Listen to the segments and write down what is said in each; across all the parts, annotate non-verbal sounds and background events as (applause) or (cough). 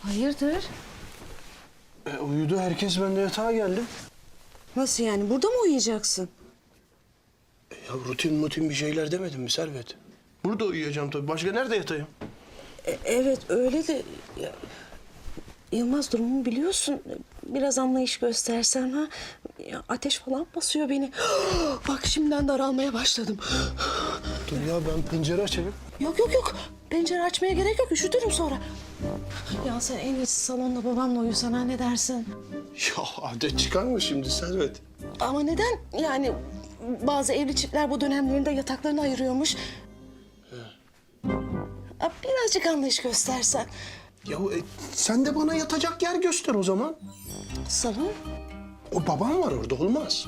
Hayırdır? E, uyudu herkes ben de yatağa geldim. Nasıl yani? Burada mı uyuyacaksın? E, ya rutin mutin bir şeyler demedim mi Servet? Burada uyuyacağım tabii. Başka nerede yatayım? E, evet öyle de... ya, Yılmaz durumumu biliyorsun. Biraz anlayış göstersen ha. Ya, ateş falan basıyor beni. (gasps) Bak şimdiden daralmaya başladım. Dur ya ben pencere açayım. Yok yok yok. Pencere açmaya gerek yok. Üşütürüm sonra. Ya sen en iyisi salonda babamla uyusan ha ne dersin? Ya adet çıkar mı şimdi Servet? Ama neden? Yani bazı evli çiftler bu dönemlerinde yataklarını ayırıyormuş. Ya, Birazcık anlayış göstersen. Ya e, sen de bana yatacak yer göster o zaman. Salon? O babam var orada olmaz.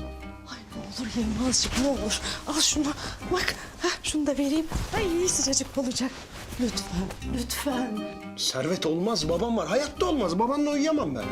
Olur yeme azıcık ne olur. Al şunu bak heh, şunu da vereyim. Ay iyi sıcacık olacak. Lütfen, lütfen. Servet olmaz, babam var. Hayatta olmaz. Babanla uyuyamam ben.